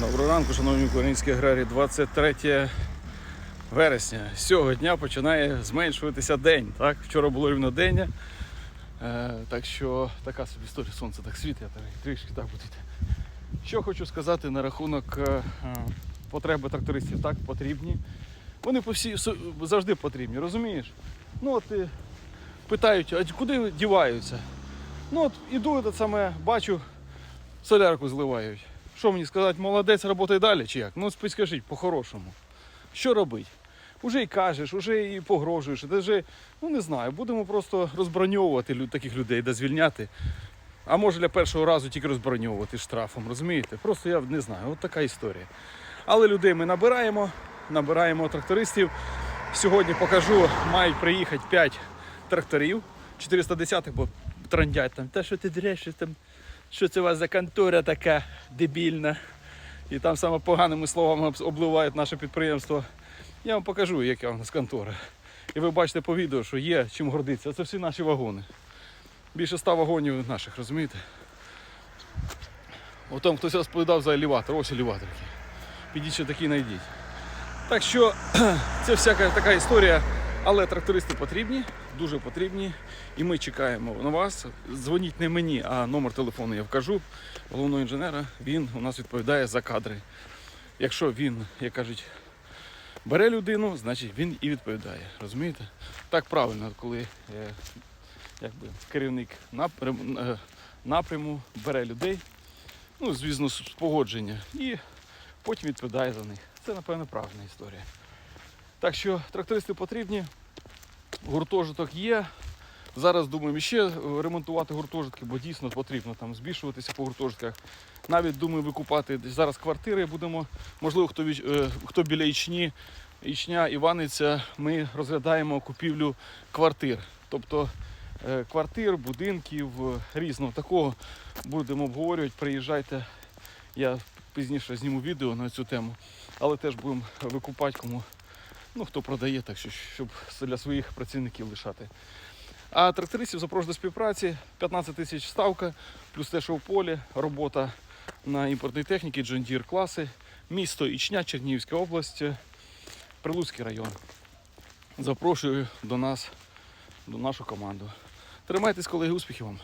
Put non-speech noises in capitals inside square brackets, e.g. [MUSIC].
Доброго ранку, шановні українські аграрії. 23 вересня. З цього дня починає зменшуватися день. Так? Вчора було рівнодення. Е, так що така собі історія сонце так світить, трішки так буде. Що хочу сказати на рахунок е, е, потреби трактористів, так потрібні. Вони по всі, завжди потрібні, розумієш? Ну от е, питають, а куди діваються? Ну от іду, саме бачу, солярку зливають. Що мені сказати, молодець, роботай далі чи як? Ну підскажіть по-хорошому. Що робити? Уже і кажеш, уже і погрожуєш, де вже, ну не знаю, будемо просто розброньовувати таких людей, да звільняти. А може для першого разу тільки розброньовувати штрафом, розумієте? Просто я не знаю, от така історія. Але людей ми набираємо, набираємо трактористів. Сьогодні покажу, мають приїхати 5 тракторів, 410-х, бо трандять там. Та що ти дреш, там, що це у вас за контора така дебільна. І там саме поганими словами обливають наше підприємство. Я вам покажу, яка у нас контора. І ви бачите по відео, що є чим гордитися. Це всі наші вагони. Більше ста вагонів наших, розумієте? О тому хтось розповідав за елеватор, ось елеватор. Підіть ще такий знайдіть. Так що [CLEARS THROAT] це всяка така історія. Але трактористи потрібні, дуже потрібні. І ми чекаємо на вас. Дзвоніть не мені, а номер телефону я вкажу. Головного інженера він у нас відповідає за кадри. Якщо він, як кажуть, бере людину, значить він і відповідає. Розумієте? Так правильно, коли е, якби, керівник е, напряму бере людей, ну, звісно, з погодження, і потім відповідає за них. Це, напевно, правильна історія. Так що трактористи потрібні, гуртожиток є. Зараз думаємо ще е, ремонтувати гуртожитки, бо дійсно потрібно там збільшуватися по гуртожитках. Навіть думаю викупати зараз квартири будемо. Можливо, хто, е, хто біля Ічні, Ічня, Іваниця, ми розглядаємо купівлю квартир. Тобто е, квартир, будинків різного такого будемо обговорювати. Приїжджайте. Я пізніше зніму відео на цю тему, але теж будемо викупати кому ну, хто продає, так що щоб для своїх працівників лишати. А трактористів запрошую до співпраці. 15 тисяч ставка, плюс те, що в полі, робота на імпортній техніці, Deere класи, місто Ічня, Чернігівська область, Прилуцький район. Запрошую до нас, до нашу команду. Тримайтесь, колеги, успіхів вам!